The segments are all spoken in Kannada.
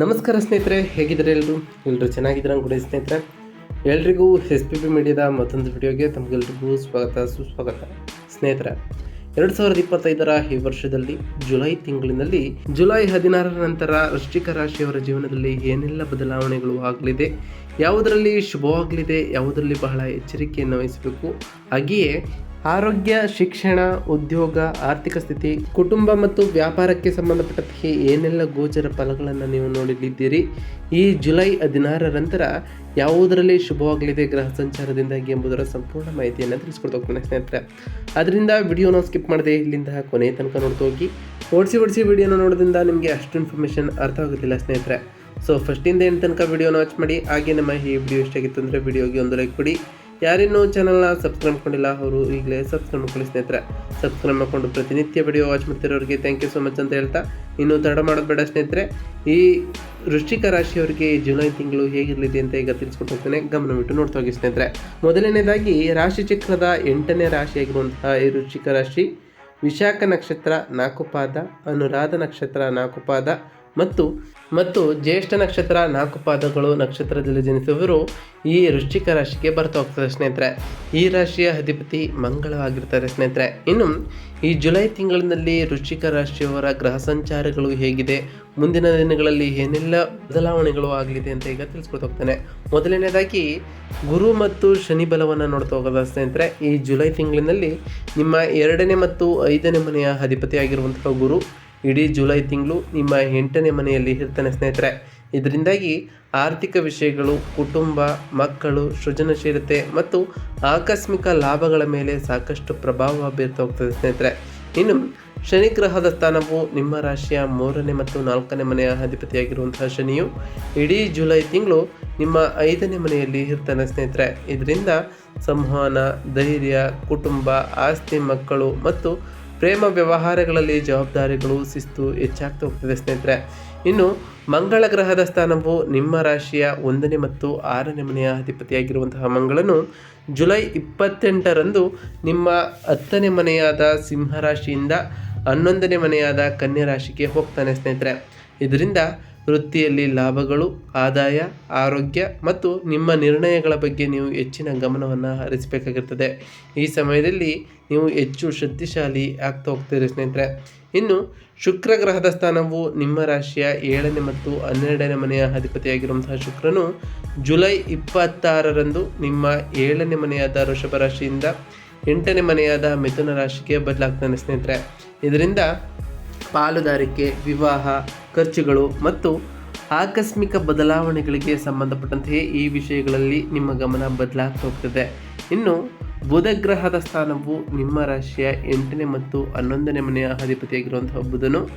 ನಮಸ್ಕಾರ ಸ್ನೇಹಿತರೆ, ಹೇಗಿದ್ದಾರೆ ಎಲ್ಲರೂ ಎಲ್ಲರೂ ಚೆನ್ನಾಗಿದ್ದೀರಾ ಕೂಡ ಸ್ನೇಹಿತರೆ. ಎಲ್ರಿಗೂ ಎಸ್ ಪಿ ಪಿ ಮೀಡಿಯಾದ ಮತ್ತೊಂದು ವಿಡಿಯೋಗೆ ತಮಗೆಲ್ರಿಗೂ ಸ್ವಾಗತ, ಸುಸ್ವಾಗತ. ಸ್ನೇಹಿತರೆ, ಎರಡು ಸಾವಿರದ ಇಪ್ಪತ್ತೈದರ ಈ ವರ್ಷದಲ್ಲಿ ಜುಲೈ ತಿಂಗಳಿನಲ್ಲಿ ಜುಲೈ ಹದಿನಾರರ ನಂತರ ವೃಶ್ಚಿಕ ರಾಶಿಯವರ ಜೀವನದಲ್ಲಿ ಏನೆಲ್ಲ ಬದಲಾವಣೆಗಳು ಆಗಲಿದೆ ಯಾವುದರಲ್ಲಿ ಶುಭವಾಗಲಿದೆ, ಯಾವುದರಲ್ಲಿ ಬಹಳ ಎಚ್ಚರಿಕೆಯನ್ನು ವಹಿಸಬೇಕು. ಹಾಗೆಯೇ ಆರೋಗ್ಯ, ಶಿಕ್ಷಣ, ಉದ್ಯೋಗ, ಆರ್ಥಿಕ ಸ್ಥಿತಿ, ಕುಟುಂಬ ಮತ್ತು ವ್ಯಾಪಾರಕ್ಕೆ ಸಂಬಂಧಪಟ್ಟಂತೆ ಏನೆಲ್ಲ ಗೋಚರ ಫಲಗಳನ್ನು ನೀವು ನೋಡಲಿದ್ದೀರಿ? ಈ ಜುಲೈ ಹದಿನಾರರ ನಂತರ ಯಾವುದರಲ್ಲಿ ಶುಭವಾಗಲಿದೆ ಗ್ರಹ ಸಂಚಾರದಿಂದಾಗಿ ಎಂಬುದರ ಸಂಪೂರ್ಣ ಮಾಹಿತಿಯನ್ನು ತಿಳಿಸ್ಕೊಡ್ತಾ ಹೋಗ್ತಾನೆ ಸ್ನೇಹಿತರೆ. ಅದರಿಂದ ವಿಡಿಯೋನ ಸ್ಕಿಪ್ ಮಾಡದೆ ಇಲ್ಲಿಂದ ಕೊನೆಯ ತನಕ ನೋಡ್ತೋಗಿ ಓಡಿಸಿ ಓಡಿಸಿ ವಿಡಿಯೋನ ನೋಡೋದ್ರಿಂದ ನಿಮಗೆ ಅಷ್ಟು ಇನ್ಫಾರ್ಮೇಷನ್ ಅರ್ಥ ಆಗೋದಿಲ್ಲ ಸ್ನೇಹಿತರೆ. ಸೊ ಫಸ್ಟಿಂದ ಏನು ತನಕ ವಿಡಿಯೋನ ವಾಚ್ ಮಾಡಿ, ಹಾಗೆ ನಮ್ಮ ಈ ವಿಡಿಯೋ ಇಷ್ಟ ಆಗಿತ್ತು ಅಂದರೆ ವಿಡಿಯೋಗೆ ಒಂದು ಲೈಕ್ ಕೊಡಿ. ಯಾರಿನ್ನೂ ಚಾನಲ್ನ ಸಬ್ಸ್ಕ್ರೈಬ್ ಮಾಡ್ಕೊಂಡಿಲ್ಲ, ಅವರು ಈಗಲೇ ಸಬ್ಸ್ಕ್ರೈಬ್ ಮಾಡ್ಕೊಳ್ಳಿ ಸ್ನೇಹಿತರೆ. ಸಬ್ಸ್ಕ್ರೈಬ್ ಮಾಡಿಕೊಂಡು ಪ್ರತಿನಿತ್ಯ ವಿಡಿಯೋ ವಾಚ್ ಮಾಡ್ತಿರೋರಿಗೆ ಥ್ಯಾಂಕ್ ಯು ಸೊ ಮಚ್ ಅಂತ ಹೇಳ್ತಾ, ಇನ್ನೂ ತಡ ಮಾಡೋದು ಬೇಡ ಸ್ನೇಹಿತರೆ. ಈ ವೃಶ್ಚಿಕ ರಾಶಿಯವರಿಗೆ ಜುಲೈ ತಿಂಗಳು ಹೇಗಿರಲಿದೆ ಅಂತ ಈಗ ತಿಳಿಸ್ಕೊಟ್ಟು ಹೋಗ್ತೇನೆ. ಗಮನವಿಟ್ಟು ನೋಡ್ತಾ ಹೋಗಿ ಸ್ನೇಹಿತರೆ. ಮೊದಲನೇದಾಗಿ, ರಾಶಿ ಚಕ್ರದ ಎಂಟನೇ ರಾಶಿಯಾಗಿರುವಂತಹ ಈ ವೃಶ್ಚಿಕ ರಾಶಿ, ವಿಶಾಖ ನಕ್ಷತ್ರ ನಾಲ್ಕು ಪಾದ ಅನುರಾಧ ನಕ್ಷತ್ರ ನಾಲ್ಕು ಪಾದ ಮತ್ತು ಮತ್ತು ಜ್ಯೇಷ್ಠ ನಕ್ಷತ್ರ, ನಾಲ್ಕು ಪಾದಗಳು ನಕ್ಷತ್ರದಲ್ಲಿ ಜನಿಸುವವರು ಈ ವೃಶ್ಚಿಕ ರಾಶಿಗೆ ಬರ್ತಾ ಹೋಗ್ತದೆ ಸ್ನೇಹಿತರೆ. ಈ ರಾಶಿಯ ಅಧಿಪತಿ ಮಂಗಳವಾಗಿರ್ತಾರೆ ಸ್ನೇಹಿತರೆ. ಇನ್ನು, ಈ ಜುಲೈ ತಿಂಗಳಿನಲ್ಲಿ ವೃಶ್ಚಿಕ ರಾಶಿಯವರ ಗ್ರಹ ಸಂಚಾರಗಳು ಹೇಗಿದೆ, ಮುಂದಿನ ದಿನಗಳಲ್ಲಿ ಏನೆಲ್ಲ ಬದಲಾವಣೆಗಳು ಆಗಲಿದೆ ಅಂತ ಈಗ ತಿಳಿಸ್ಕೊಡ್ತಾ ಹೋಗ್ತಾನೆ. ಮೊದಲನೇದಾಗಿ, ಗುರು ಮತ್ತು ಶನಿ ಬಲವನ್ನು ನೋಡ್ತಾ ಹೋಗೋದ ಸ್ನೇಹಿತರೆ. ಈ ಜುಲೈ ತಿಂಗಳಿನಲ್ಲಿ ನಿಮ್ಮ ಎರಡನೇ ಮತ್ತು ಐದನೇ ಮನೆಯ ಅಧಿಪತಿ ಆಗಿರುವಂತಹ ಗುರು ಇಡೀ ಜುಲೈ ತಿಂಗಳು ನಿಮ್ಮ ಎಂಟನೇ ಮನೆಯಲ್ಲಿ ಇರ್ತಾನೆ ಸ್ನೇಹಿತರೆ. ಇದರಿಂದಾಗಿ ಆರ್ಥಿಕ ವಿಷಯಗಳು, ಕುಟುಂಬ, ಮಕ್ಕಳು, ಸೃಜನಶೀಲತೆ ಮತ್ತು ಆಕಸ್ಮಿಕ ಲಾಭಗಳ ಮೇಲೆ ಸಾಕಷ್ಟು ಪ್ರಭಾವ ಬೀರ್ತಾ ಹೋಗ್ತದೆ ಸ್ನೇಹಿತರೆ. ಇನ್ನು ಶನಿ ಗ್ರಹದ ಸ್ಥಾನವು ನಿಮ್ಮ ರಾಶಿಯ ಮೂರನೇ ಮತ್ತು ನಾಲ್ಕನೇ ಮನೆಯ ಅಧಿಪತಿಯಾಗಿರುವಂತಹ ಶನಿಯು ಇಡೀ ಜುಲೈ ತಿಂಗಳು ನಿಮ್ಮ ಐದನೇ ಮನೆಯಲ್ಲಿ ಇರ್ತಾನೆ ಸ್ನೇಹಿತರೆ. ಇದರಿಂದ ಸಂವಹನ, ಧೈರ್ಯ, ಕುಟುಂಬ, ಆಸ್ತಿ, ಮಕ್ಕಳು ಮತ್ತು ಪ್ರೇಮ ವ್ಯವಹಾರಗಳಲ್ಲಿ ಜವಾಬ್ದಾರಿಗಳು ಶಿಸ್ತು ಹೆಚ್ಚಾಗ್ತಾ ಹೋಗ್ತದೆ ಸ್ನೇಹಿತರೆ. ಇನ್ನು ಮಂಗಳ ಗ್ರಹದ ಸ್ಥಾನವು ನಿಮ್ಮ ರಾಶಿಯ ಒಂದನೇ ಮತ್ತು ಆರನೇ ಮನೆಯ ಅಧಿಪತಿಯಾಗಿರುವಂತಹ ಮಂಗಳನು ಜುಲೈ ಇಪ್ಪತ್ತೆಂಟರಂದು ನಿಮ್ಮ ಹತ್ತನೇ ಮನೆಯಾದ ಸಿಂಹರಾಶಿಯಿಂದ ಹನ್ನೊಂದನೇ ಮನೆಯಾದ ಕನ್ಯಾ ರಾಶಿಗೆ ಹೋಗ್ತಾನೆ ಸ್ನೇಹಿತರೆ. ಇದರಿಂದ ವೃತ್ತಿಯಲ್ಲಿ ಲಾಭಗಳು, ಆದಾಯ, ಆರೋಗ್ಯ ಮತ್ತು ನಿಮ್ಮ ನಿರ್ಣಯಗಳ ಬಗ್ಗೆ ನೀವು ಹೆಚ್ಚಿನ ಗಮನವನ್ನು ಹರಿಸಬೇಕಾಗಿರ್ತದೆ. ಈ ಸಮಯದಲ್ಲಿ ನೀವು ಹೆಚ್ಚು ಶಕ್ತಿಶಾಲಿ ಆಗ್ತಾ ಹೋಗ್ತೀರಿ ಸ್ನೇಹಿತರೆ. ಇನ್ನು ಶುಕ್ರ ಗ್ರಹದ ಸ್ಥಾನವು ನಿಮ್ಮ ರಾಶಿಯ ಏಳನೇ ಮತ್ತು ಹನ್ನೆರಡನೇ ಮನೆಯ ಅಧಿಪತಿಯಾಗಿರುವಂತಹ ಶುಕ್ರನು ಜುಲೈ ಇಪ್ಪತ್ತಾರರಂದು ನಿಮ್ಮ ಏಳನೇ ಮನೆಯಾದ ವೃಷಭ ರಾಶಿಯಿಂದ ಎಂಟನೇ ಮನೆಯಾದ ಮಿಥುನ ರಾಶಿಗೆ ಬದಲಾಗ್ತಾನೆ ಸ್ನೇಹಿತರೆ. ಇದರಿಂದ ಪಾಲುದಾರಿಕೆ, ವಿವಾಹ, ಖರ್ಚುಗಳು ಮತ್ತು ಆಕಸ್ಮಿಕ ಬದಲಾವಣೆಗಳಿಗೆ ಸಂಬಂಧಪಟ್ಟಂತೆಯೇ ಈ ವಿಷಯಗಳಲ್ಲಿ ನಿಮ್ಮ ಗಮನ ಬದಲಾಗ್ತಾ ಹೋಗ್ತದೆ. ಇನ್ನು, ಬುಧ ಗ್ರಹದ ಸ್ಥಾನವು ನಿಮ್ಮ ರಾಶಿಯ ಎಂಟನೇ ಮತ್ತು ಹನ್ನೊಂದನೇ ಮನೆಯ ಅಧಿಪತಿಯಾಗಿರುವಂತಹ ಬುಧನು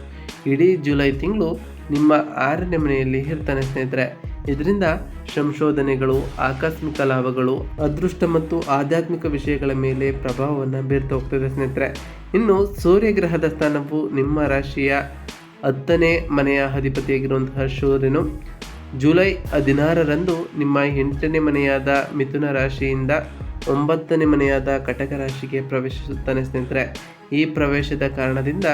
ಇಡೀ ಜುಲೈ ತಿಂಗಳು ನಿಮ್ಮ ಆರನೇ ಮನೆಯಲ್ಲಿ ಇರ್ತಾನೆ ಸ್ನೇಹಿತರೆ. ಇದರಿಂದ ಸಂಶೋಧನೆಗಳು, ಆಕಸ್ಮಿಕ ಲಾಭಗಳು, ಅದೃಷ್ಟ ಮತ್ತು ಆಧ್ಯಾತ್ಮಿಕ ವಿಷಯಗಳ ಮೇಲೆ ಪ್ರಭಾವವನ್ನು ಬೀರ್ತಾ ಹೋಗ್ತದೆ ಸ್ನೇಹಿತರೆ. ಇನ್ನು ಸೂರ್ಯ ಗ್ರಹದ ಸ್ಥಾನವು ನಿಮ್ಮ ರಾಶಿಯ ಹತ್ತನೇ ಮನೆಯ ಅಧಿಪತಿಯಾಗಿರುವಂತಹ ಸೂರ್ಯನು ಜುಲೈ ಹದಿನಾರರಂದು ನಿಮ್ಮ ಎಂಟನೇ ಮನೆಯಾದ ಮಿಥುನ ರಾಶಿಯಿಂದ ಒಂಬತ್ತನೇ ಮನೆಯಾದ ಕಟಕ ರಾಶಿಗೆ ಪ್ರವೇಶಿಸುತ್ತಾನೆ ಸ್ನೇಹಿತರೆ. ಈ ಪ್ರವೇಶದ ಕಾರಣದಿಂದ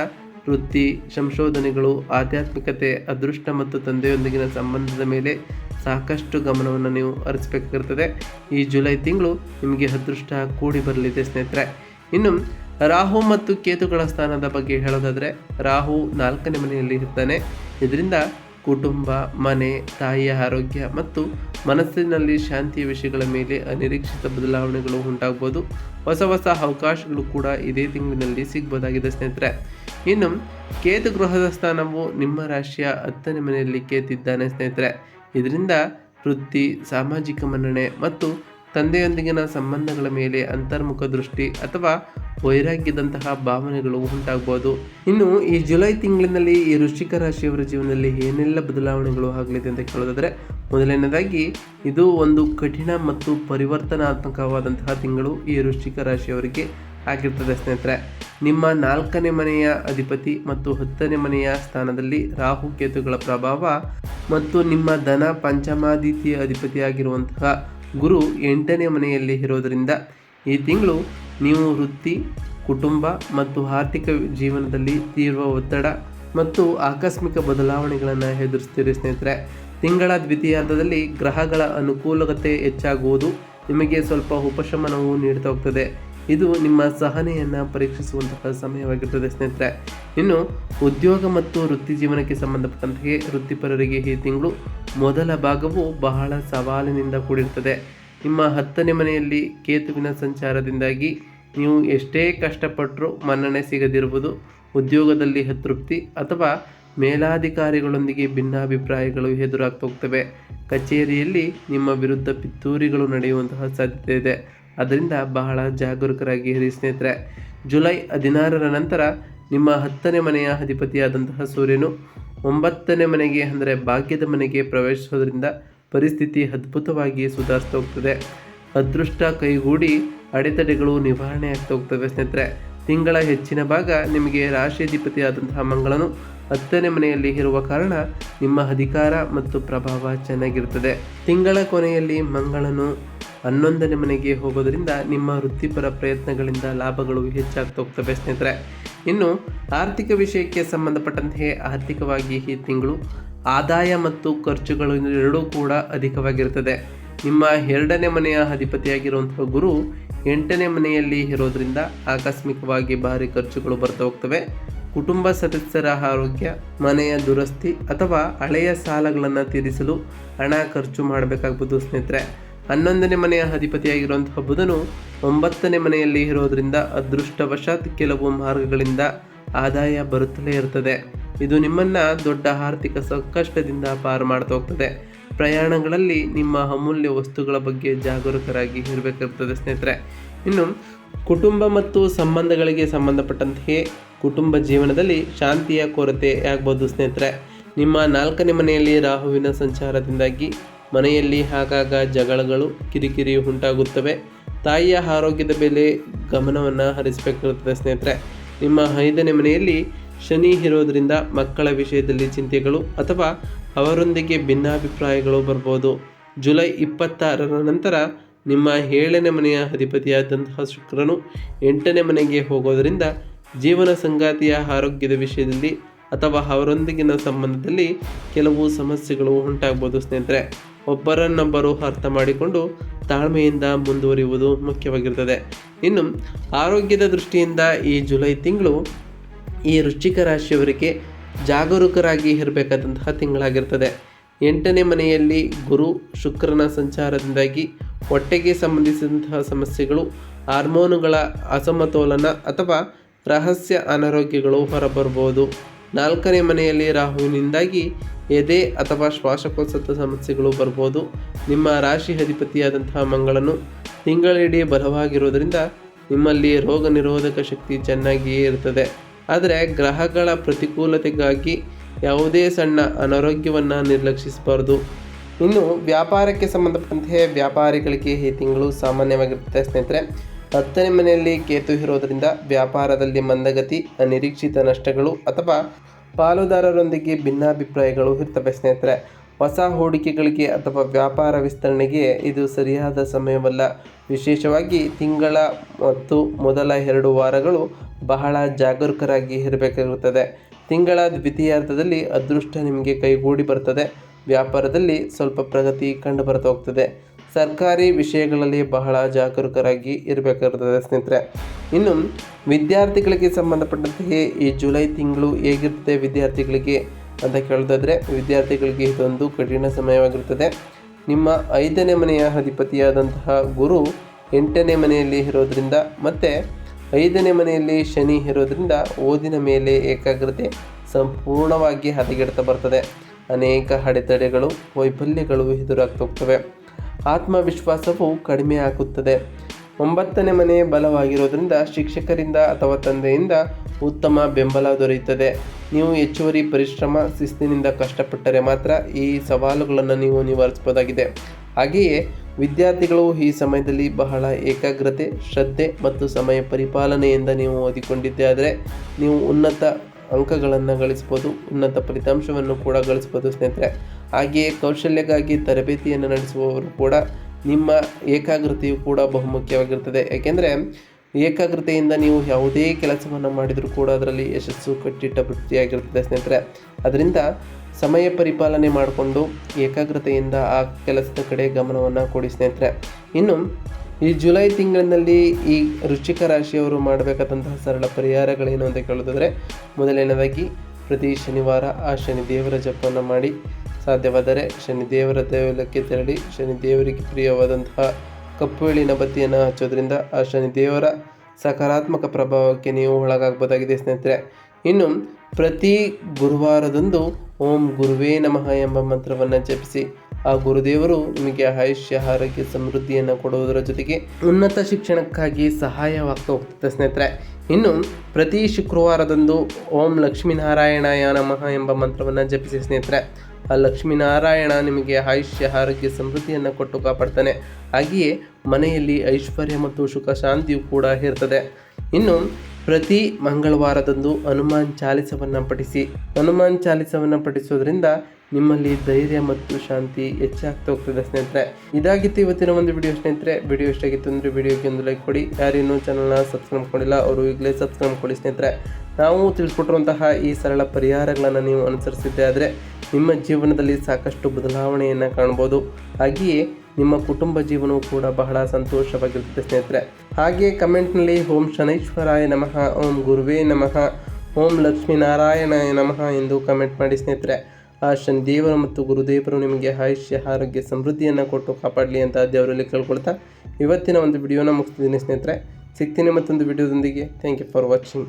ವೃತ್ತಿ, ಸಂಶೋಧನೆಗಳು, ಆಧ್ಯಾತ್ಮಿಕತೆ, ಅದೃಷ್ಟ ಮತ್ತು ತಂದೆಯೊಂದಿಗಿನ ಸಂಬಂಧದ ಮೇಲೆ ಸಾಕಷ್ಟು ಗಮನವನ್ನು ನೀವು ಹರಿಸಬೇಕಾಗಿರ್ತದೆ. ಈ ಜುಲೈ ತಿಂಗಳು ನಿಮಗೆ ಅದೃಷ್ಟ ಕೂಡಿ ಬರಲಿದೆ ಸ್ನೇಹಿತರೆ. ಇನ್ನು ರಾಹು ಮತ್ತು ಕೇತುಗಳ ಸ್ಥಾನದ ಬಗ್ಗೆ ಹೇಳೋದಾದರೆ, ರಾಹು ನಾಲ್ಕನೇ ಮನೆಯಲ್ಲಿ ಇರ್ತಾನೆ. ಇದರಿಂದ ಕುಟುಂಬ, ಮನೆ, ತಾಯಿಯ ಆರೋಗ್ಯ ಮತ್ತು ಮನಸ್ಸಿನಲ್ಲಿ ಶಾಂತಿಯ ವಿಷಯಗಳ ಮೇಲೆ ಅನಿರೀಕ್ಷಿತ ಬದಲಾವಣೆಗಳು ಉಂಟಾಗ್ಬೋದು. ಹೊಸ ಹೊಸ ಅವಕಾಶಗಳು ಕೂಡ ಇದೇ ತಿಂಗಳಿನಲ್ಲಿ ಸಿಗ್ಬೋದಾಗಿದೆ ಸ್ನೇಹಿತರೆ. ಇನ್ನು ಕೇತು ಗೃಹದ ಸ್ಥಾನವು ನಿಮ್ಮ ರಾಶಿಯ ಹತ್ತನೇ ಮನೆಯಲ್ಲಿ ಕೇತಿದ್ದಾನೆ ಸ್ನೇಹಿತರೆ. ಇದರಿಂದ ವೃತ್ತಿ, ಸಾಮಾಜಿಕ ಮನ್ನಣೆ ಮತ್ತು ತಂದೆಯೊಂದಿಗಿನ ಸಂಬಂಧಗಳ ಮೇಲೆ ಅಂತರ್ಮುಖ ದೃಷ್ಟಿ ಅಥವಾ ವೈರಾಗ್ಯದಂತಹ ಭಾವನೆಗಳು ಉಂಟಾಗಬಹುದು ಇನ್ನು ಈ ಜುಲೈ ತಿಂಗಳಿನಲ್ಲಿ ಈ ವೃಶ್ಚಿಕ ರಾಶಿಯವರ ಜೀವನದಲ್ಲಿ ಏನೆಲ್ಲ ಬದಲಾವಣೆಗಳು ಆಗಲಿದೆ ಅಂತ ಕೇಳೋದಾದರೆ ಮೊದಲನೇದಾಗಿ ಇದು ಒಂದು ಕಠಿಣ ಮತ್ತು ಪರಿವರ್ತನಾತ್ಮಕವಾದಂತಹ ತಿಂಗಳು ಈ ವೃಶ್ಚಿಕ ರಾಶಿಯವರಿಗೆ ಆಗಿರ್ತದೆ ಸ್ನೇಹಿತರೆ. ನಿಮ್ಮ ನಾಲ್ಕನೇ ಮನೆಯ ಅಧಿಪತಿ ಮತ್ತು ಹತ್ತನೇ ಮನೆಯ ಸ್ಥಾನದಲ್ಲಿ ರಾಹು ಕೇತುಗಳ ಪ್ರಭಾವ ಮತ್ತು ನಿಮ್ಮ ಧನ ಪಂಚಮಾದಿತಿಯ ಅಧಿಪತಿಯಾಗಿರುವಂತಹ ಗುರು ಎಂಟನೇ ಮನೆಯಲ್ಲಿ ಇರೋದರಿಂದ ಈ ತಿಂಗಳು ನೀವು ವೃತ್ತಿ, ಕುಟುಂಬ ಮತ್ತು ಆರ್ಥಿಕ ಜೀವನದಲ್ಲಿ ತೀವ್ರ ಒತ್ತಡ ಮತ್ತು ಆಕಸ್ಮಿಕ ಬದಲಾವಣೆಗಳನ್ನು ಎದುರಿಸ್ತೀರಿ ಸ್ನೇಹಿತರೆ. ತಿಂಗಳ ದ್ವಿತೀಯಾರ್ಧದಲ್ಲಿ ಗ್ರಹಗಳ ಅನುಕೂಲತೆ ಹೆಚ್ಚಾಗುವುದು ನಿಮಗೆ ಸ್ವಲ್ಪ ಉಪಶಮನವು ನೀಡ್ತಾ ಹೋಗ್ತದೆ. ಇದು ನಿಮ್ಮ ಸಹನೆಯನ್ನು ಪರೀಕ್ಷಿಸುವಂತಹ ಸಮಯವಾಗಿರ್ತದೆ, ಸ್ನೇಹಿತರೆ. ಇನ್ನು, ಉದ್ಯೋಗ ಮತ್ತು ವೃತ್ತಿ ಜೀವನಕ್ಕೆ ಸಂಬಂಧಪಟ್ಟಂತೆ ವೃತ್ತಿಪರರಿಗೆ ಈ ತಿಂಗಳು ಮೊದಲ ಭಾಗವು ಬಹಳ ಸವಾಲಿನಿಂದ ಕೂಡಿರ್ತದೆ. ನಿಮ್ಮ ಹತ್ತನೇ ಮನೆಯಲ್ಲಿ ಕೇತುವಿನ ಸಂಚಾರದಿಂದಾಗಿ ನೀವು ಎಷ್ಟೇ ಕಷ್ಟಪಟ್ಟರೂ ಮನ್ನಣೆ ಸಿಗದಿರುವುದು, ಉದ್ಯೋಗದಲ್ಲಿ ಅತೃಪ್ತಿ ಅಥವಾ ಮೇಲಾಧಿಕಾರಿಗಳೊಂದಿಗೆ ಭಿನ್ನಾಭಿಪ್ರಾಯಗಳು ಎದುರಾಗ್ತಾ ಹೋಗ್ತವೆ. ಕಚೇರಿಯಲ್ಲಿ ನಿಮ್ಮ ವಿರುದ್ಧ ಪಿತ್ತೂರಿಗಳು ನಡೆಯುವಂತಹ ಸಾಧ್ಯತೆ ಇದೆ. ಅದರಿಂದ ಬಹಳ ಜಾಗರೂಕರಾಗಿ ಇರಿ ಸ್ನೇಹಿತರೆ. ಜುಲೈ ಹದಿನಾರರ ನಂತರ ನಿಮ್ಮ ಹತ್ತನೇ ಮನೆಯ ಅಧಿಪತಿಯಾದಂತಹ ಸೂರ್ಯನು ಒಂಬತ್ತನೇ ಮನೆಗೆ ಅಂದರೆ ಭಾಗ್ಯದ ಮನೆಗೆ ಪ್ರವೇಶಿಸೋದ್ರಿಂದ ಪರಿಸ್ಥಿತಿ ಅದ್ಭುತವಾಗಿ ಸುಧಾರಿಸ್ತಾ ಹೋಗ್ತದೆ. ಅದೃಷ್ಟ ಕೈಗೂಡಿ ಅಡೆತಡೆಗಳು ನಿವಾರಣೆ ಆಗ್ತಾ ಹೋಗ್ತವೆ ಸ್ನೇಹಿತರೆ. ತಿಂಗಳ ಹೆಚ್ಚಿನ ಭಾಗ ನಿಮಗೆ ರಾಶಿ ಅಧಿಪತಿಯಾದಂತಹ ಮಂಗಳನು ಹತ್ತನೇ ಮನೆಯಲ್ಲಿ ಇರುವ ಕಾರಣ ನಿಮ್ಮ ಅಧಿಕಾರ ಮತ್ತು ಪ್ರಭಾವ ಚೆನ್ನಾಗಿರ್ತದೆ ತಿಂಗಳ ಕೊನೆಯಲ್ಲಿ ಮಂಗಳನು ಹನ್ನೊಂದನೇ ಮನೆಗೆ ಹೋಗೋದರಿಂದ ನಿಮ್ಮ ವೃತ್ತಿಪರ ಪ್ರಯತ್ನಗಳಿಂದ ಲಾಭಗಳು ಹೆಚ್ಚಾಗ್ತಾ ಹೋಗ್ತವೆ ಸ್ನೇಹಿತರೆ. ಇನ್ನು ಆರ್ಥಿಕ ವಿಷಯಕ್ಕೆ ಸಂಬಂಧಪಟ್ಟಂತೆ ಆರ್ಥಿಕವಾಗಿ ಈ ತಿಂಗಳು ಆದಾಯ ಮತ್ತು ಖರ್ಚುಗಳು ಎರಡೂ ಕೂಡ ಅಧಿಕವಾಗಿರುತ್ತದೆ. ನಿಮ್ಮ ಎರಡನೇ ಮನೆಯ ಅಧಿಪತಿಯಾಗಿರುವಂಥ ಗುರು ಎಂಟನೇ ಮನೆಯಲ್ಲಿ ಇರೋದ್ರಿಂದ ಆಕಸ್ಮಿಕವಾಗಿ ಭಾರಿ ಖರ್ಚುಗಳು ಬರ್ತಾ ಹೋಗ್ತವೆ. ಕುಟುಂಬ ಸದಸ್ಯರ ಆರೋಗ್ಯ, ಮನೆಯ ದುರಸ್ತಿ ಅಥವಾ ಹಳೆಯ ಸಾಲಗಳನ್ನು ತೀರಿಸಲು ಹಣ ಖರ್ಚು ಮಾಡಬೇಕಾಗ್ಬೋದು ಸ್ನೇಹಿತರೆ. ಹನ್ನೊಂದನೇ ಮನೆಯ ಅಧಿಪತಿಯಾಗಿರುವಂತಹ ಬುಧನು ಒಂಬತ್ತನೇ ಮನೆಯಲ್ಲಿ ಇರೋದ್ರಿಂದ ಅದೃಷ್ಟವಶಾತ್ ಕೆಲವು ಮಾರ್ಗಗಳಿಂದ ಆದಾಯ ಬರುತ್ತಲೇ ಇರ್ತದೆ. ಇದು ನಿಮ್ಮನ್ನ ದೊಡ್ಡ ಆರ್ಥಿಕ ಸಂಕಷ್ಟದಿಂದ ಪಾರು ಮಾಡ್ತಾ ಹೋಗ್ತದೆ. ಪ್ರಯಾಣಗಳಲ್ಲಿ ನಿಮ್ಮ ಅಮೂಲ್ಯ ವಸ್ತುಗಳ ಬಗ್ಗೆ ಜಾಗರೂಕರಾಗಿ ಇರಬೇಕಾಗ್ತದೆ ಸ್ನೇಹಿತರೆ. ಇನ್ನು ಕುಟುಂಬ ಮತ್ತು ಸಂಬಂಧಗಳಿಗೆ ಸಂಬಂಧಪಟ್ಟಂತೆ ಕುಟುಂಬ ಜೀವನದಲ್ಲಿ ಶಾಂತಿಯ ಕೊರತೆ ಆಗ್ಬೋದು ಸ್ನೇಹಿತರೆ. ನಿಮ್ಮ ನಾಲ್ಕನೇ ಮನೆಯಲ್ಲಿ ರಾಹುವಿನ ಸಂಚಾರದಿಂದಾಗಿ ಮನೆಯಲ್ಲಿ ಆಗಾಗ ಜಗಳಗಳು, ಕಿರಿಕಿರಿ ಉಂಟಾಗುತ್ತವೆ. ತಾಯಿಯ ಆರೋಗ್ಯದ ಮೇಲೆ ಗಮನವನ್ನು ಹರಿಸಬೇಕಾಗುತ್ತದೆ ಸ್ನೇಹಿತರೆ. ನಿಮ್ಮ ಐದನೇ ಮನೆಯಲ್ಲಿ ಶನಿ ಇರೋದರಿಂದ ಮಕ್ಕಳ ವಿಷಯದಲ್ಲಿ ಚಿಂತೆಗಳು ಅಥವಾ ಅವರೊಂದಿಗೆ ಭಿನ್ನಾಭಿಪ್ರಾಯಗಳು ಬರ್ಬೋದು. ಜುಲೈ ಇಪ್ಪತ್ತಾರರ ನಂತರ ನಿಮ್ಮ ಏಳನೇ ಮನೆಯ ಅಧಿಪತಿಯಾದಂತಹ ಶುಕ್ರನು ಎಂಟನೇ ಮನೆಗೆ ಹೋಗೋದರಿಂದ ಜೀವನ ಸಂಗಾತಿಯ ಆರೋಗ್ಯದ ವಿಷಯದಲ್ಲಿ ಅಥವಾ ಅವರೊಂದಿಗಿನ ಸಂಬಂಧದಲ್ಲಿ ಕೆಲವು ಸಮಸ್ಯೆಗಳು ಉಂಟಾಗ್ಬೋದು ಸ್ನೇಹಿತರೆ. ಒಬ್ಬರನ್ನೊಬ್ಬರು ಅರ್ಥ ಮಾಡಿಕೊಂಡು ತಾಳ್ಮೆಯಿಂದ ಮುಂದುವರಿಯುವುದು ಮುಖ್ಯವಾಗಿರ್ತದೆ. ಇನ್ನು ಆರೋಗ್ಯದ ದೃಷ್ಟಿಯಿಂದ ಈ ಜುಲೈ ತಿಂಗಳು ಈ ವೃಶ್ಚಿಕ ರಾಶಿಯವರಿಗೆ ಜಾಗರೂಕರಾಗಿ ಇರಬೇಕಾದಂತಹ ತಿಂಗಳಾಗಿರ್ತದೆ. ಎಂಟನೇ ಮನೆಯಲ್ಲಿ ಗುರು ಶುಕ್ರನ ಸಂಚಾರದಿಂದಾಗಿ ಹೊಟ್ಟೆಗೆ ಸಂಬಂಧಿಸಿದಂತಹ ಸಮಸ್ಯೆಗಳು, ಹಾರ್ಮೋನುಗಳ ಅಸಮತೋಲನ ಅಥವಾ ರಹಸ್ಯ ಅನಾರೋಗ್ಯಗಳು ಹೊರಬರ್ಬೋದು ನಾಲ್ಕನೇ ಮನೆಯಲ್ಲಿ ರಾಹುವಿನಿಂದಾಗಿ ಎದೆ ಅಥವಾ ಶ್ವಾಸಕೋಶದ ಸಮಸ್ಯೆಗಳು ಬರ್ಬೋದು ನಿಮ್ಮ ರಾಶಿ ಅಧಿಪತಿಯಾದಂತಹ ಮಂಗಳನು ತಿಂಗಳಿಡೀ ಬಲವಾಗಿರೋದರಿಂದ ನಿಮ್ಮಲ್ಲಿ ರೋಗ ನಿರೋಧಕ ಶಕ್ತಿ ಚೆನ್ನಾಗಿಯೇ ಇರ್ತದೆ. ಆದರೆ ಗ್ರಹಗಳ ಪ್ರತಿಕೂಲತೆಗಾಗಿ ಯಾವುದೇ ಸಣ್ಣ ಅನಾರೋಗ್ಯವನ್ನು ನಿರ್ಲಕ್ಷಿಸಬಾರ್ದು. ಇನ್ನು ವ್ಯಾಪಾರಕ್ಕೆ ಸಂಬಂಧಪಟ್ಟಂತೆ ವ್ಯಾಪಾರಿಗಳಿಗೆ ಈ ತಿಂಗಳು ಸಾಮಾನ್ಯವಾಗಿರುತ್ತೆ ಸ್ನೇಹಿತರೆ. ಹತ್ತನೇ ಮನೆಯಲ್ಲಿ ಕೇತು ಇರೋದರಿಂದ ವ್ಯಾಪಾರದಲ್ಲಿ ಮಂದಗತಿ, ಅನಿರೀಕ್ಷಿತ ನಷ್ಟಗಳು ಅಥವಾ ಪಾಲುದಾರರೊಂದಿಗೆ ಭಿನ್ನಾಭಿಪ್ರಾಯಗಳು ಇರ್ತವೆ ಸ್ನೇಹಿತರೆ. ಹೊಸ ಹೂಡಿಕೆಗಳಿಗೆ ಅಥವಾ ವ್ಯಾಪಾರ ವಿಸ್ತರಣೆಗೆ ಇದು ಸರಿಯಾದ ಸಮಯವಲ್ಲ. ವಿಶೇಷವಾಗಿ ತಿಂಗಳ ಮತ್ತು ಮೊದಲ ಎರಡು ವಾರಗಳು ಬಹಳ ಜಾಗರೂಕರಾಗಿ ಇರಬೇಕಾಗಿರುತ್ತದೆ ತಿಂಗಳ ದ್ವಿತೀಯಾರ್ಧದಲ್ಲಿ ಅದೃಷ್ಟ ನಿಮಗೆ ಕೈಗೂಡಿ ಬರ್ತದೆ. ವ್ಯಾಪಾರದಲ್ಲಿ ಸ್ವಲ್ಪ ಪ್ರಗತಿ ಕಂಡು ಬರ್ತಾ ಹೋಗ್ತದೆ. ಸರ್ಕಾರಿ ವಿಷಯಗಳಲ್ಲಿ ಬಹಳ ಜಾಗರೂಕರಾಗಿ ಇರಬೇಕಾಗಿರ್ತದೆ ಸ್ನೇಹಿತರೆ. ಇನ್ನು ವಿದ್ಯಾರ್ಥಿಗಳಿಗೆ ಸಂಬಂಧಪಟ್ಟಂತೆ ಈ ಜುಲೈ ತಿಂಗಳು ಹೇಗಿರ್ತದೆ ವಿದ್ಯಾರ್ಥಿಗಳಿಗೆ ಅಂತ ಕೇಳೋದಾದರೆ ವಿದ್ಯಾರ್ಥಿಗಳಿಗೆ ಇದೊಂದು ಕಠಿಣ ಸಮಯವಾಗಿರುತ್ತದೆ ನಿಮ್ಮ ಐದನೇ ಮನೆಯ ಅಧಿಪತಿಯಾದಂತಹ ಗುರು ಎಂಟನೇ ಮನೆಯಲ್ಲಿ ಇರೋದರಿಂದ ಮತ್ತು ಐದನೇ ಮನೆಯಲ್ಲಿ ಶನಿ ಇರೋದ್ರಿಂದ ಓದಿನ ಮೇಲೆ ಏಕಾಗ್ರತೆ ಸಂಪೂರ್ಣವಾಗಿ ಹದಗೆಡ್ತಾ ಬರ್ತದೆ. ಅನೇಕ ಅಡೆತಡೆಗಳು, ವೈಫಲ್ಯಗಳು ಎದುರಾಗ್ತೋಗ್ತವೆ ಆತ್ಮವಿಶ್ವಾಸವು ಕಡಿಮೆ ಆಗುತ್ತದೆ. ಒಂಬತ್ತನೇ ಮನೆ ಬಲವಾಗಿರೋದ್ರಿಂದ ಶಿಕ್ಷಕರಿಂದ ಅಥವಾ ತಂದೆಯಿಂದ ಉತ್ತಮ ಬೆಂಬಲ ದೊರೆಯುತ್ತದೆ. ನೀವು ಹೆಚ್ಚುವರಿ ಪರಿಶ್ರಮ, ಶಿಸ್ತಿನಿಂದ ಕಷ್ಟಪಟ್ಟರೆ ಮಾತ್ರ ಈ ಸವಾಲುಗಳನ್ನು ನೀವು ನಿವಾರಿಸಬಹುದಾಗಿದೆ. ಹಾಗೆಯೇ ವಿದ್ಯಾರ್ಥಿಗಳು ಈ ಸಮಯದಲ್ಲಿ ಬಹಳ ಏಕಾಗ್ರತೆ, ಶ್ರದ್ಧೆ ಮತ್ತು ಸಮಯ ಪರಿಪಾಲನೆಯಿಂದ ನೀವು ಓದಿಕೊಂಡಿದ್ದೆ ಆದರೆ ನೀವು ಉನ್ನತ ಅಂಕಗಳನ್ನು ಗಳಿಸ್ಬೋದು, ಉನ್ನತ ಫಲಿತಾಂಶವನ್ನು ಕೂಡ ಗಳಿಸ್ಬೋದು ಸ್ನೇಹಿತರೆ. ಹಾಗೆಯೇ ಕೌಶಲ್ಯಕ್ಕಾಗಿ ತರಬೇತಿಯನ್ನು ನಡೆಸುವವರು ಕೂಡ ನಿಮ್ಮ ಏಕಾಗ್ರತೆಯು ಕೂಡ ಬಹುಮುಖ್ಯವಾಗಿರ್ತದೆ. ಏಕೆಂದರೆ ಏಕಾಗ್ರತೆಯಿಂದ ನೀವು ಯಾವುದೇ ಕೆಲಸವನ್ನು ಮಾಡಿದರೂ ಕೂಡ ಅದರಲ್ಲಿ ಯಶಸ್ಸು ಕಟ್ಟಿಟ್ಟ ವೃತ್ತಿಯಾಗಿರ್ತದೆ ಸ್ನೇಹಿತರೆ. ಅದರಿಂದ ಸಮಯ ಪರಿಪಾಲನೆ ಮಾಡಿಕೊಂಡು ಏಕಾಗ್ರತೆಯಿಂದ ಆ ಕೆಲಸದ ಕಡೆ ಗಮನವನ್ನು ಕೊಡಿ ಸ್ನೇಹಿತರೆ. ಇನ್ನು ಈ ಜುಲೈ ತಿಂಗಳಿನಲ್ಲಿ ಈ ರುಚಿಕ ರಾಶಿಯವರು ಮಾಡಬೇಕಾದಂತಹ ಸರಳ ಪರಿಹಾರಗಳೇನು ಅಂತ ಕೇಳೋದಾದರೆ ಮೊದಲನೇದಾಗಿ ಪ್ರತಿ ಶನಿವಾರ ಆ ಶನಿ ದೇವರ ಜಪವನ್ನು ಮಾಡಿ. ಸಾಧ್ಯವಾದರೆ ಶನಿ ದೇವರ ದೇವಲಕ್ಕೆ ತೆರಳಿ, ಶನಿ ದೇವರಿಗೆ ಪ್ರಿಯವಾದಂತಹ ಕಪ್ಪು ಎಳಿನ ಬತ್ತಿಯನ್ನು ಹಚ್ಚೋದ್ರಿಂದ ಆ ಶನಿ ದೇವರ ಸಕಾರಾತ್ಮಕ ಪ್ರಭಾವಕ್ಕೆ ನೀವು ಒಳಗಾಗಬಹುದಾಗಿದೆ ಸ್ನೇಹಿತರೆ. ಇನ್ನು ಪ್ರತಿ ಗುರುವಾರದಂದು ಓಂ ಗುರುವೇ ನಮಃ ಎಂಬ ಮಂತ್ರವನ್ನು ಜಪಿಸಿ ಆ ಗುರುದೇವರು ನಿಮಗೆ ಆಯುಷ್ಯ, ಆರೋಗ್ಯ, ಸಮೃದ್ಧಿಯನ್ನು ಕೊಡುವುದರ ಜೊತೆಗೆ ಉನ್ನತ ಶಿಕ್ಷಣಕ್ಕಾಗಿ ಸಹಾಯವಾಗ್ತಾ ಹೋಗ್ತದೆ ಸ್ನೇಹಿತರೆ. ಇನ್ನು ಪ್ರತಿ ಶುಕ್ರವಾರದಂದು ಓಂ ಲಕ್ಷ್ಮೀನಾರಾಯಣಾಯ ನಮಃ ಎಂಬ ಮಂತ್ರವನ್ನು ಜಪಿಸಿ ಸ್ನೇಹಿತರೆ. ಆ ಲಕ್ಷ್ಮೀನಾರಾಯಣ ನಿಮಗೆ ಆಯುಷ್ಯ, ಆರೋಗ್ಯ, ಸಮೃದ್ಧಿಯನ್ನು ಕೊಟ್ಟು ಕಾಪಾಡ್ತಾನೆ. ಹಾಗೆಯೇ ಮನೆಯಲ್ಲಿ ಐಶ್ವರ್ಯ ಮತ್ತು ಸುಖ ಶಾಂತಿಯು ಕೂಡ ಇರ್ತದೆ. ಇನ್ನು ಪ್ರತಿ ಮಂಗಳವಾರದಂದು ಹನುಮಾನ್ ಚಾಲಿಸವನ್ನು ಪಠಿಸಿ. ಹನುಮಾನ್ ಚಾಲಿಸವನ್ನು ಪಠಿಸೋದ್ರಿಂದ ನಿಮ್ಮಲ್ಲಿ ಧೈರ್ಯ ಮತ್ತು ಶಾಂತಿ ಹೆಚ್ಚಾಗ್ತಾ ಹೋಗ್ತದೆ ಸ್ನೇಹಿತರೆ. ಇದಾಗಿತ್ತು ಇವತ್ತಿನ ಒಂದು ವಿಡಿಯೋ ಸ್ನೇಹಿತರೆ. ವಿಡಿಯೋ ಇಷ್ಟ ಆಗಿತ್ತು ಅಂದರೆ ವಿಡಿಯೋಗೆ ಒಂದು ಲೈಕ್ ಕೊಡಿ. ಯಾರಿನ್ನೂ ಚಾನಲ್ನ ಸಬ್ಸ್ಕ್ರೈಬ್ ಮಾಡಿಲ್ಲ, ಅವರು ಈಗಲೇ ಸಬ್ಸ್ಕ್ರೈಬ್ ಕೊಡಿ ಸ್ನೇಹಿತರೆ. ನಾವು ತಿಳಿಸ್ಕೊಟ್ಟಿರುವಂತಹ ಈ ಸರಳ ಪರಿಹಾರಗಳನ್ನು ನೀವು ಅನುಸರಿಸಿದ್ದೆ ಆದರೆ ನಿಮ್ಮ ಜೀವನದಲ್ಲಿ ಸಾಕಷ್ಟು ಬದಲಾವಣೆಯನ್ನು ಕಾಣ್ಬೋದು. ಹಾಗೆಯೇ ನಿಮ್ಮ ಕುಟುಂಬ ಜೀವನವು ಕೂಡ ಬಹಳ ಸಂತೋಷವಾಗಿರುತ್ತದೆ, ಸ್ನೇಹಿತರೆ. ಹಾಗೆ ಕಮೆಂಟ್ನಲ್ಲಿ ಓಂ ಶನೈಶ್ವರಾಯ ನಮಃ, ಓಂ ಗುರುವೇ ನಮಃ, ಓಂ ಲಕ್ಷ್ಮೀನಾರಾಯಣಾಯ ನಮಃ ಎಂದು ಕಮೆಂಟ್ ಮಾಡಿ, ಸ್ನೇಹಿತರೆ. ಆ ಶನಿ ದೇವರು ಮತ್ತು ಗುರುದೇವರು ನಿಮಗೆ ಆಯುಷ್ಯ, ಆರೋಗ್ಯ, ಸಮೃದ್ಧಿಯನ್ನು ಕೊಟ್ಟು ಕಾಪಾಡಲಿ ಅಂತ ದೇವರಲ್ಲಿ ಕೇಳ್ಕೊಳ್ತಾ ಇವತ್ತಿನ ಒಂದು ವಿಡಿಯೋನ ಮುಗಿಸ್ತಿದ್ದೀನಿ, ಸ್ನೇಹಿತರೆ. ಸಿಗ್ತೀನಿ ಮತ್ತೊಂದು ವಿಡಿಯೋದೊಂದಿಗೆ. Thank you for watching